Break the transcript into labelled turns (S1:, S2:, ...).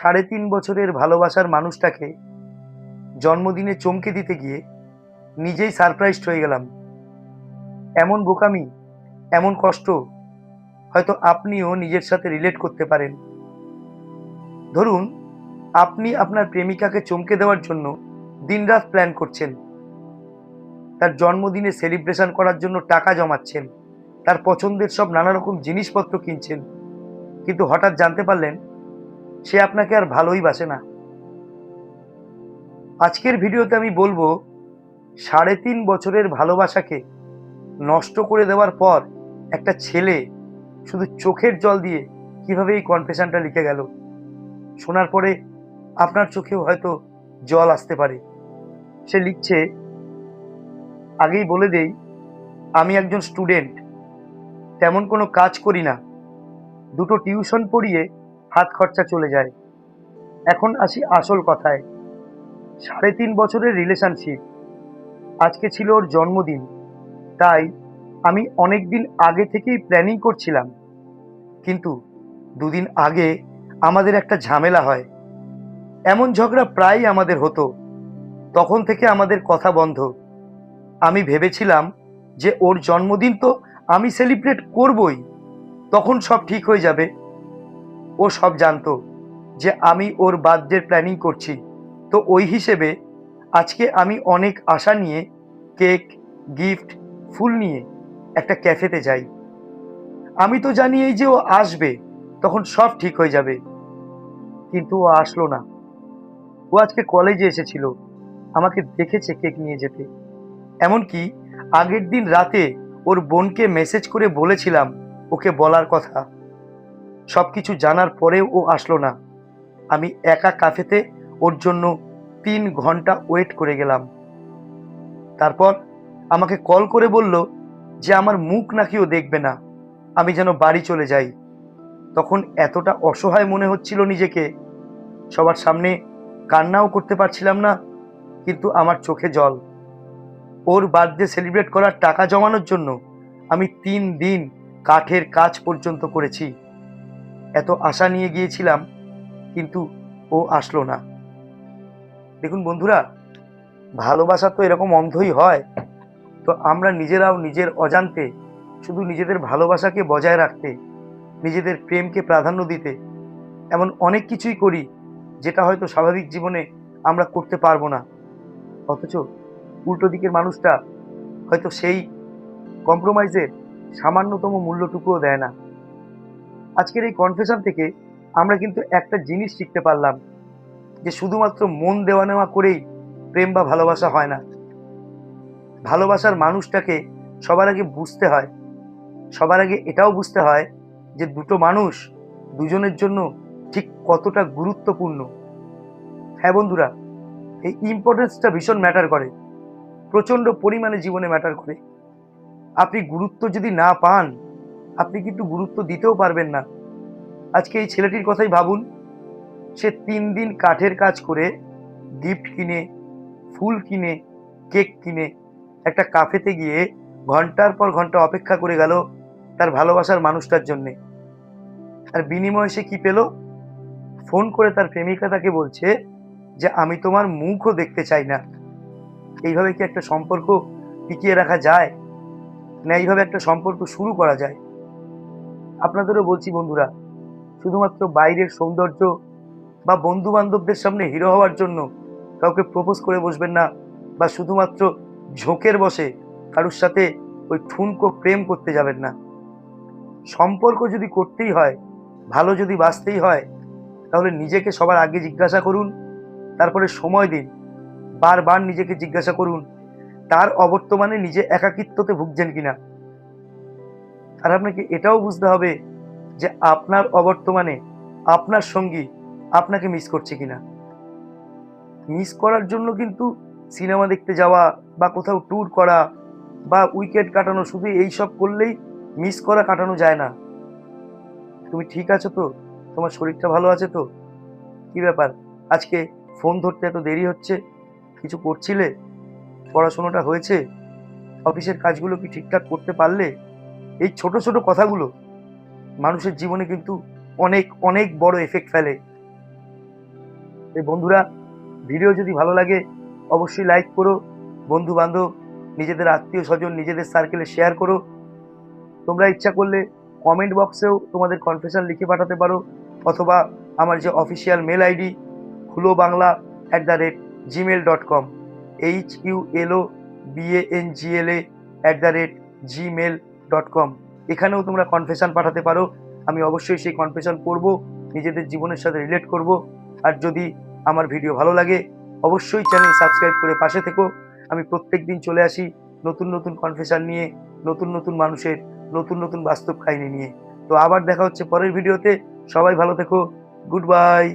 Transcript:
S1: সাড়ে তিন বছরের ভালোবাসার মানুষটাকে জন্মদিনে চমকে দিতে গিয়ে নিজেই সারপ্রাইজড হয়ে গেলাম। এমন বোকামি, এমন কষ্ট হয়তো আপনিও নিজের সাথে রিলেট করতে পারেন। ধরুন, আপনি আপনার প্রেমিকাকে চমকে দেওয়ার জন্য দিনরাত প্ল্যান করছেন। তার জন্মদিনে সেলিব্রেশন করার জন্য টাকা জমাচ্ছেন। তার পছন্দের সব নানা রকম জিনিসপত্র কিনছেন। কিন্তু হঠাৎ জানতে পারলেন সে আপনাকে আর ভালোই বাসে না। আজকের ভিডিওতে আমি বলব, সাড়ে তিন বছরের ভালোবাসাকে নষ্ট করে দেওয়ার পর একটা ছেলে শুধু চোখের জল দিয়ে কীভাবে এই কনফেশনটা লিখে গেল? শোনার পরে আপনার চোখেও হয়তো জল আসতে পারে। সে লিখছে, আগেই বলে দেই, আমি একজন স্টুডেন্ট তেমন কোনো কাজ করি না। দুটো টিউশন পড়িয়ে হাত খরচা চলে যায়। এখন আসি আসল কথায়। সাড়ে তিন বছরের রিলেশনশিপ আজকে ছিল ওর জন্মদিন। তাই আমি অনেক দিন আগে থেকেই প্ল্যানিং করছিলাম। কিন্তু দুদিন আগে আমাদের একটা ঝামেলা হয়। এমন ঝগড়া প্রায়ই আমাদের হতো। তখন থেকে আমাদের কথা বন্ধ। আমি ভেবেছিলাম যে ওর জন্মদিন তো আমি সেলিব্রেট করবই। তখন সব ঠিক হয়ে যাবে। ও সব জানতো যে আমি ওর বার্থডের প্ল্যানিং করছি। তো ওই হিসেবে আজকে আমি অনেক আশা নিয়ে কেক, গিফট, ফুল নিয়ে একটা ক্যাফেতে যাই। আমি তো জানি এই যে ও আসবে, তখন সব ঠিক হয়ে যাবে। কিন্তু ও আসলো না। ও আজকে কলেজে এসেছিল। আমাকে দেখেছে কেক নিয়ে যেতে। এমনকি আগের দিন রাতে ওর বোনকে মেসেজ করে বলেছিলাম ওকে বলার কথা। সব কিছু জানার পরেও ও আসলো না। আমি একা কাফেতে ওর জন্য তিন ঘণ্টা ওয়েট করে গেলাম। তারপর আমাকে কল করে বলল যে আমার মুখ নাকি ও দেখবে না, আমি যেন বাড়ি চলে যাই। তখন এতটা অসহায় মনে হচ্ছিল নিজেকে, সবার সামনে কান্নাও করতে পারছিলাম না, কিন্তু আমার চোখে জল। ওর বার্থডে সেলিব্রেট করার টাকা জমানোর জন্য আমি তিন দিন কাঠের কাজ পর্যন্ত করেছি। এত আশা নিয়ে গিয়েছিলাম, কিন্তু ও আসলো না। দেখুন বন্ধুরা, ভালোবাসা তো এরকম অন্ধই হয়, তো আমরা নিজেরাও নিজের অজান্তে শুধু নিজেদের ভালোবাসাকে বজায় রাখতে, নিজেদের প্রেমকে প্রাধান্য দিতে, এমন অনেক কিছুই করি, যেটা হয়তো স্বাভাবিক জীবনে আমরা করতে পারব না। অথচ উল্টো দিকের মানুষটা হয়তো সেই কম্প্রোমাইজের সামান্যতম মূল্যটুকুও দেয় না। আজকের এই কনফেশন থেকে আমরা কিন্তু একটা জিনিস শিখতে পারলাম, যে শুধুমাত্র মন দেওয়া নেওয়া করেই প্রেম বা ভালোবাসা হয় না। ভালোবাসার মানুষটাকে সবার আগে বুঝতে হয়। সবার আগে এটাও বুঝতে হয় যে দুটো মানুষ দুজনের জন্য ঠিক কতটা গুরুত্বপূর্ণ। হ্যাঁ বন্ধুরা, এই ইম্পর্টেন্সটা ভীষণ ম্যাটার করে। প্রচণ্ড পরিমাণে জীবনে ম্যাটার করে। আপনি গুরুত্ব যদি না পান আপনি কিন্তু গুরুত্ব দিতেও পারবেন না। আজকে এই ছেলেটির কথাই ভাবুন, সে তিন দিন কাঠের কাজ করে গিফট কিনে, ফুল কিনে কেক কিনে, একটা কাফেতে গিয়ে ঘণ্টার পর ঘণ্টা অপেক্ষা করে গেল তার ভালোবাসার মানুষটার জন্যে। আর বিনিময়ে সে কি পেল? ফোন করে তার প্রেমিকা তাকে বলছে যে, আমি তোমার মুখও দেখতে চাই না। এইভাবে কি একটা সম্পর্ক টিকিয়ে রাখা যায়? না, এইভাবে একটা সম্পর্ক শুরু করা যায়? আপনাদেরও বলছি বন্ধুরা, শুধুমাত্র বাইরের সৌন্দর্য বা বন্ধু বান্ধবদের সামনে হিরো হওয়ার জন্য কাউকে প্রপোজ করে বসবেন না বা শুধুমাত্র ঝোঁকের বসে কারুর সাথে ওই ঠুনকো প্রেম করতে যাবেন না। সম্পর্ক যদি করতেই হয়, ভালো যদি বাঁচতেই হয়, তাহলে নিজেকে সবার আগে জিজ্ঞাসা করুন, তারপরে সময় দিন, বারবার নিজেকে জিজ্ঞাসা করুন, তার অবর্তমানে নিজে একাকিত্বতে ভুগছেন কিনা। আর আপনাকে এটাও বুঝতে হবে যে আপনার অবর্তমানে আপনার সঙ্গী আপনাকে মিস করছে কিনা। মিস করার জন্য কিন্তু সিনেমা দেখতে যাওয়া বা কোথাও ট্যুর করা বা উইকেট কাটানো শুধু এই সব করলেই মিস করা কাটানো যায় না। তুমি ঠিক আছো তো? তোমার শরীরটা ভালো আছে তো? কি ব্যাপার? আজকে ফোন ধরতে এত দেরি হচ্ছে? কিছু করছিলে? পড়াশোনাটা হয়েছে? অফিসের কাজগুলো কি ঠিকঠাক করতে পারলে? এই ছোট ছোট কথাগুলো মানুষের জীবনে কিন্তু অনেক অনেক বড় এফেক্ট ফেলে। এই বন্ধুরা ভিডিও যদি ভালো লাগে, অবশ্যই লাইক করো। বন্ধু বান্ধব নিজেদের আত্মীয় স্বজন নিজেদের সার্কেলে শেয়ার করো। তোমরা ইচ্ছা করলে কমেন্ট বক্সেও তোমাদের কনফেশন লিখে পাঠাতে পারো, অথবা আমার যে অফিসিয়াল মেল আইডি খুলো Bangla at the rate Gmail dot com H U L O B A N G L A at the rate Gmail dot com এখানেও তোমরা কনফেশন পাঠাতে পারো। আমি অবশ্যই সেই কনফেশন করব নিজেদের জীবনের সাথে রিলেট করব। আর যদি আমার ভিডিও ভালো লাগে, অবশ্যই চ্যানেল সাবস্ক্রাইব করে পাশে থেকো। আমি প্রত্যেক দিন চলে আসি নতুন নতুন কনফেশন নিয়ে, নতুন নতুন মানুষের, নতুন নতুন বাস্তব কাহিনী নিয়ে। তো আবার দেখা হচ্ছে পরের ভিডিওতে সবাই ভালো থেকো। Good bye